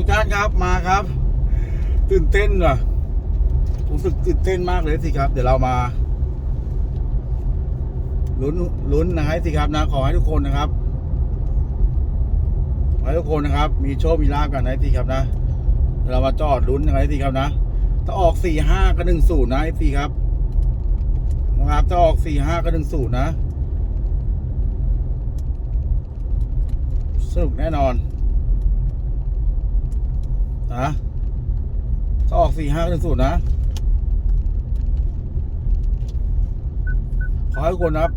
ทุกท่านครับมาครับ ตื่นเต้นว่ะรู้สึกตื่นเต้นมากเลยสิครับ เดี๋ยวเรามาลุ้นลุ้นนะครับสิครับนะขอให้ทุกคนนะครับขอให้ทุกคนนะครับ มีโชคมีลาภกันนะสิครับนะเรามาจอดลุ้นนะครับสิครับนะถ้าออกสี่ห้าก็หนึ่งศูนย์นะสิครับนะครับถ้าออกสี่ห้าก็หนึ่งศูนย์นะสนุกแน่นอน นะถ้าออกสี่ห้าก็หนึ่งศูนย์นะ ขอให้ทุกคนนะครับ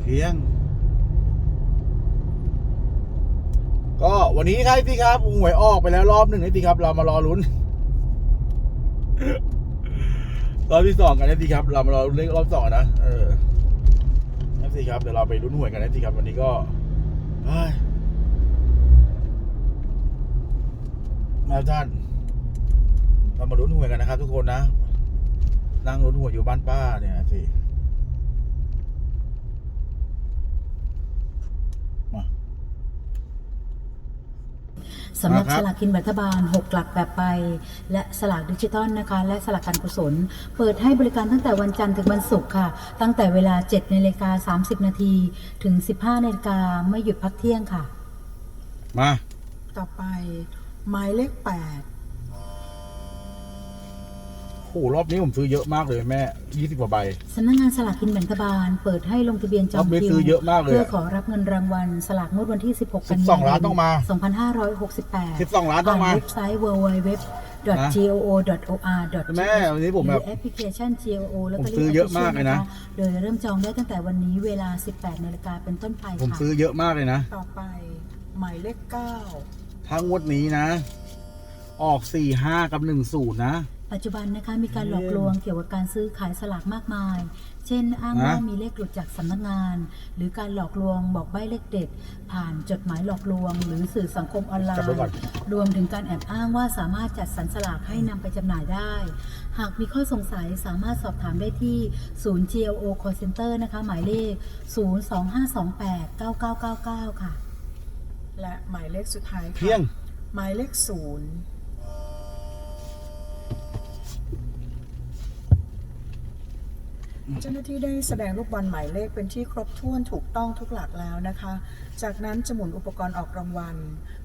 เพียง ก็วันนี้ครับพี่ครับหวยออกไปแล้วรอบหนึ่งนะพี่ครับ เรามารอลุ้นรอบที่สองกันนะพี่ครับ เรามารอลุ้นเลขรอบสองนะเออ นะพี่ครับเดี๋ยวเราไปรุ้นหวยกันนะสิครับ วันนี้ก็มาท่าน เรามาลุ้นหวยกันนะครับ ทุกคนนะ นั่งลุ้นหวยอยู่บ้านป้าเนี่ยสิมา สำหรับมาครับสลากกินแบ่งรัฐบาล 6 หลักแบบไป และสลากดิจิตอลนะคะ และสลากการกุศล เปิดให้บริการตั้งแต่วันจันทร์ถึงวันศุกร์ค่ะ ตั้งแต่เวลา7นาฬิกา30 นาทีถึง 15นาฬิกาไม่หยุดพักเที่ยงค่ะ มา ต่อไปหมายเลขแปด โอ้โหรอบนี้ผมซื้อเยอะมากเลยแม่ยี่สิบกว่าใบ สำนักงานสลากกินแบ่งรัฐบาล เปิดให้ลงทะเบียนจองรอบนี้คิวซื้อเยอะมากเลยอะเพื่อขอรับเงินรางวัลสลากงวดวันที่ 16 กันยายน12ล้านต้องมา2568 12ล้านต้องมา ผ่เว็บไซต์ www.goo.or. แม่วันนี้ผมแบบ หรือแอปพลิเคชัน GOO แล้วผมก็ซื้อเยอะมากเลยนะ โดยเริ่มจองได้ตั้งแต่วันนี้เวลา 18นาฬิกาเป็นต้นไปผมค่ะซื้อเยอะมากเลยนะ ต่อไปหมายเลขเก้าถ้างวดนี้นะ ออกสี่ห้ากับหนึ่งศูนย์นะ ปัจจุบันนะคะมีการหลอกลวงเกี่ยวกับการซื้อขายสลากมากมาย เช่น อ้างว่านะมีเลขหลุดจากสำนักงาน หรือการหลอกลวงบอกใบ้เลขเด็ด ผ่านจดหมายหลอกลวง หรือสื่อสังคมออนไลจับไว้น์ก่อนรวมถึงการแอบอ้างว่าสามารถจัดสรรสลากให้นำไปจำหน่ายได้ หากมีข้อสงสัยสามารถสอบถามได้ที่ศูนย์ GLO Call Center นะคะหมายเลข 025289999 ค่ะ และหมายเลขสุดท้ายค่ะเพียงหมายเลขศูนย์ เจ้าหน้าที่ได้แสดงลูกบอลหมายเลขเป็นที่ครบถ้วนถูกต้องทุกหลักแล้วนะคะ จากนั้นจะหมุนอุปกรณ์ออกรางวัล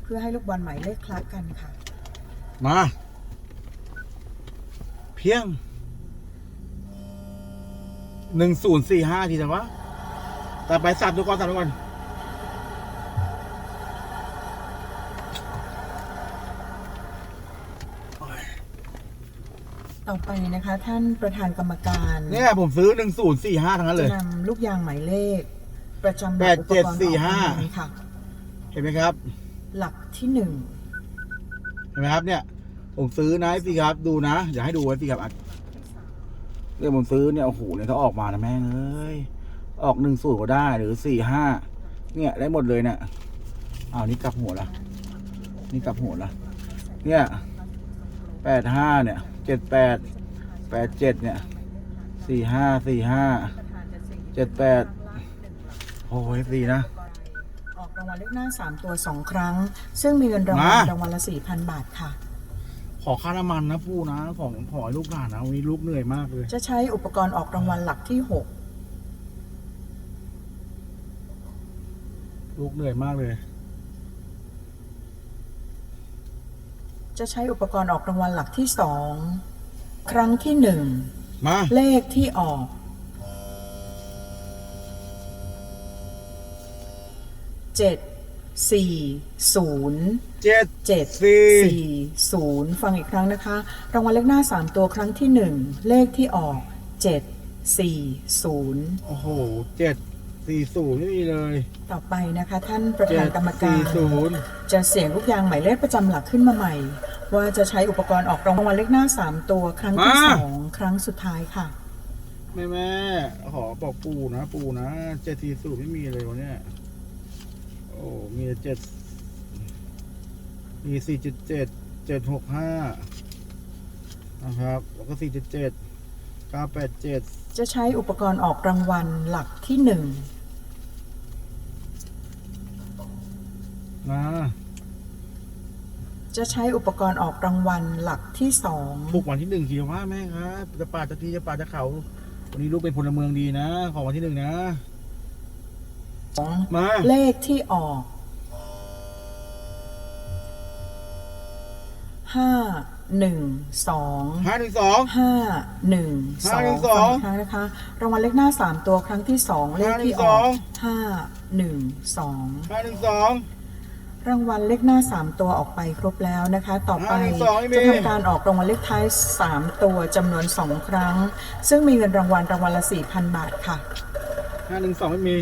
เพื่อให้ลูกบอลหมายเลขคลักกันค่ะ มา เพียงหนึ่งศูนย์สี่ห้าทีแต่ว่าแต่ไปสับดูก่อนสับดูก่อน ต่อไปนะคะ ท่านประธานกรรมการเนี่ยผมซื้อหนึ่งศูนย์สี่ห้าทั้งนั้นเลจะย นำลูกยางหมายเลข ประจำหแปลัดกอุปเจ็ดกรณ์สี่ออกห้ารางวัลค่ะ เห็นไหมครับ หลักที่หนึ่งเห็นไหมครับเนี่ย ผมซื้อนะสิครับดูนะ อย่าให้ดูไว้สิครับอะเนี่ยผมซื้อเนี่ยโอ้โหเนี่ยถ้าออกมานะแม่งเอ้ยออกหนึ่งสูตรก็ได้หรือสี่ห้าเนี่ยได้หมดเลยเนี่ยอ้าวนี่กลับหัวละนี่กลับหัวละเนี่ยแปดห้าเนี่ย เจ็ดแปดแปดเจ็ดเนี่ยสี่ห้าสี่ห้าเจ็ดแปดโอ้ยสี่นะออกรางวัลเลขหน้า3ตัว2ครั้ง ซึ่งมีเงินรางวัลมารางวัลละ4,000บาทค่ะ ขอค่าน้ำมันนะผู้นะของขอให้ลูกหลานนะวันนี้ลูกเหนื่อยมากเลย จะใช้อุปกรณ์ออกรางวัลหลักที่ลูกเหนื่อยมากเลย จะใช้อุปกรณ์ออกรางวัลหลักที่2ครั้งที่มา1เลขที่ออก7 4 0เจ็ด7สี่4 0ฟังอีกครั้งนะคะ รางวัลเลขหน้า3ตัวครั้งที่1เลขที่ออก7 4 0โอ้โหเจ็ด 4.0ไม่มีเลยต่อไปนะคะ ท่านประธานกรรมการศูจะเสียงลูกยางหมายเลขประจำหลักขึ้นมาใหม่ ว่าจะใช้อุปกรณ์ออกรางวัลเลขหน้า 3 ตัวครั้งที่สองครั้งสุดท้ายค่ะ แม่แม่ขอบอกปูนะ ปูนะเจ็ไม่มีเลยวันนี้โอ้มี7มี4.7 765นะครับ แล้วก็4.7 987จะใช้อุปกรณ์ออกรางวัลหลักที่หนึ่ง มา จะใช้อุปกรณ์ออกรางวัลหลักที่สองถูกวันที่หนึ่งทีว่าแม่ครับจะป่าจะทีจะป่าจะเขาวันนี้ลูกเป็นพลเมืองดีนะ ของวันที่หนึ่งนะ มา เลขที่ออกห้าหนึ่งสองห้าหนึ่งสองห้าหนึ่งสองห้าหนึ่งสองฟังอีกครั้งนะคะรางวัลเลขหน้าสามตัวครั้งที่สองเลขที่ออกห้าหนึ่งสองห้าหนึ่งสอง รางวัลเลขหน้า 3 ตัวออกไปครบแล้วนะคะ ต่อไปห้าหนึ่งสองไม่มีจะทำการออกรางวัลเลขท้าย 3 ตัวจำนวน 2 ครั้ง ซึ่งมีเงินรางวัลรางวัลละ 4,000 บาทค่ะ ห้าหนึ่งสองไม่มี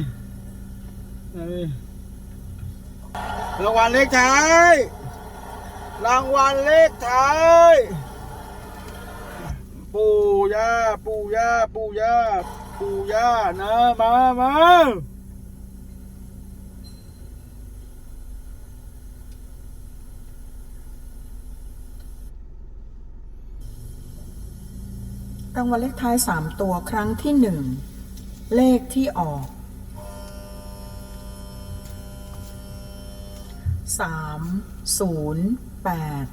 ไม่มีรางวัลเลขท้าย รางวัลเลขท้าย ปู่ย่าปู่ย่าปู่ย่าปู่ย่านะมามา รางวัลเลขท้าย 3 ตัวครั้งที่ 1 เลขที่ออก 3 0 8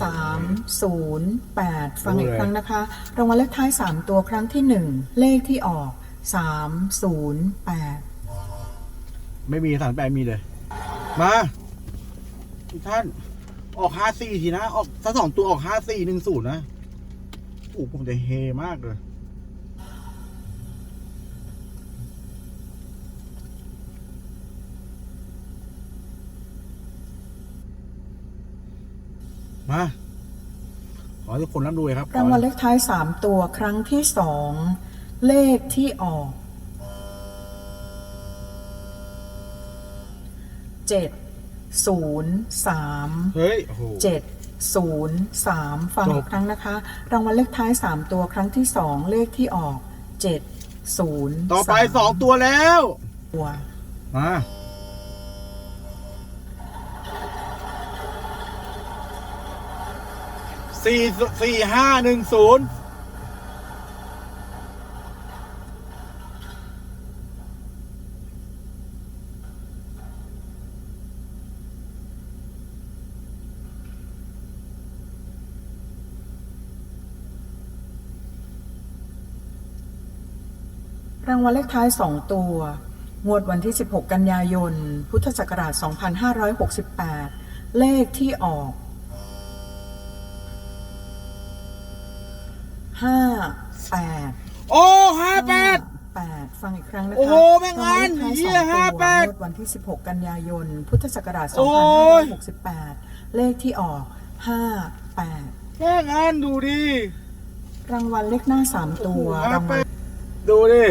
3 0 8 ฟังอีกครั้งนะคะ รางวัลเลขท้าย 3 ตัวครั้งที่ 1 เลขที่ออก 3 0 8 ไม่มีสารแปลมีเลย มาทุกท่านออกห้าสี่ทีนะ ออกถ้าสองตัวออกห้าสี่หนึ่งศูนย์นะ โอ้ผมจะเฮมากเลยมาขอให้ทุกคนร่ำรวยครับรางวัลเลขท้าย3ตัวครั้งที่2เลขที่ออก7 0 3เฮ้ยโอ้โห7 0 3 ฟังจบอีกครั้งนะคะ รางวัลเลขท้าย 3 ตัวครั้งที่ 2 เลขที่ออก 7 0ต่อไปสองตัวแล้วตัวมาสี่สี่ห้าหนึ่งศูนย์ รางวัลเลขท้าย 2 ตัว งวดวันที่ 16 กันยายน พุทธศักราช 2568 เลขที่ออก 5 8 โอ้ห้าแปด 8ฟังอีกครั้งนะคะโอ้โหแม่งงานรางวัลเลขท้ายเหี้ยสองตัวห้าแปดงวดวันที่ 16 กันยายน พุทธศักราช โอ้ย 2568 เลขที่ออก 5 8 แค่งานดูดิ รางวัลเลขหน้า 3 ตัวห้ารางแปวัลดดูดิ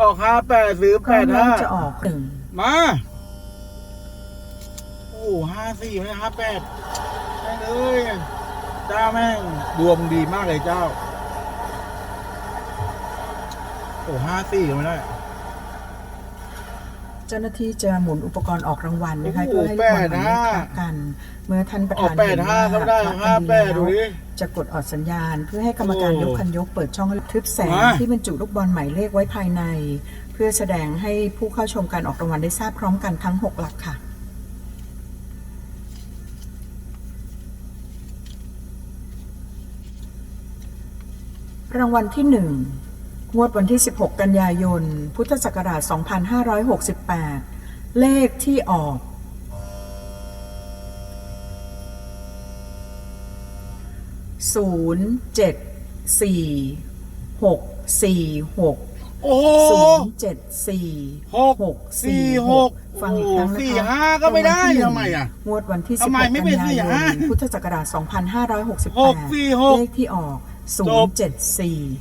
ออกห้าแปดซื้อแปรางดวัห้าลจะออกหนึ่งมา โอ้ห้าสี่ไม่ห้าแปดแม่งเอ้ยเจ้าแม่ง ดวงดีมากเลยเจ้า โอ้ห้าสี่ก็ไม่ได้ เจ้าหน้าที่จะหมุนอุปกรณ์ออกรางวัลนะคะโอ้เพื่โหอให้ลูกบอลหมายเลขแปดห้าคละกัน เมื่อท่านประออธากนแปเห็ดนห้าว่าก็ไม่ได้คละห้ากันแปดีดดูแล้วดิจะกดออดสัญญาณ เพื่อให้กรรมการโอ้ยกคันยกเปิดช่องทึบแสงมาที่บรรจุลูกบอลหมายเลขไว้ภายใน เพื่อแสดงให้ผู้เข้าชมการออกรางวัลได้ทราบพร้อมกันทั้ง 6 หลักค่ะรางวัลที่1ง วดวันที่ 16 กันยายน พุทธศักราช 2568 เลขที่ออก ศูนย์เจ็ดสี่หกสี่หกโอ้โหศูนย์เจ็ดสี่หกหกสี่สี่หหกกฟังอีกครั้งนะคะสี่ห้าก็ไม่ได้รางวัลที่หนึ่งทำไมอะงวดวันที่ทำไม16ไม่กันเป็นยาสี่ยห้านพุทธศักราชหกสี่2568หกเลขที่ออกจบ074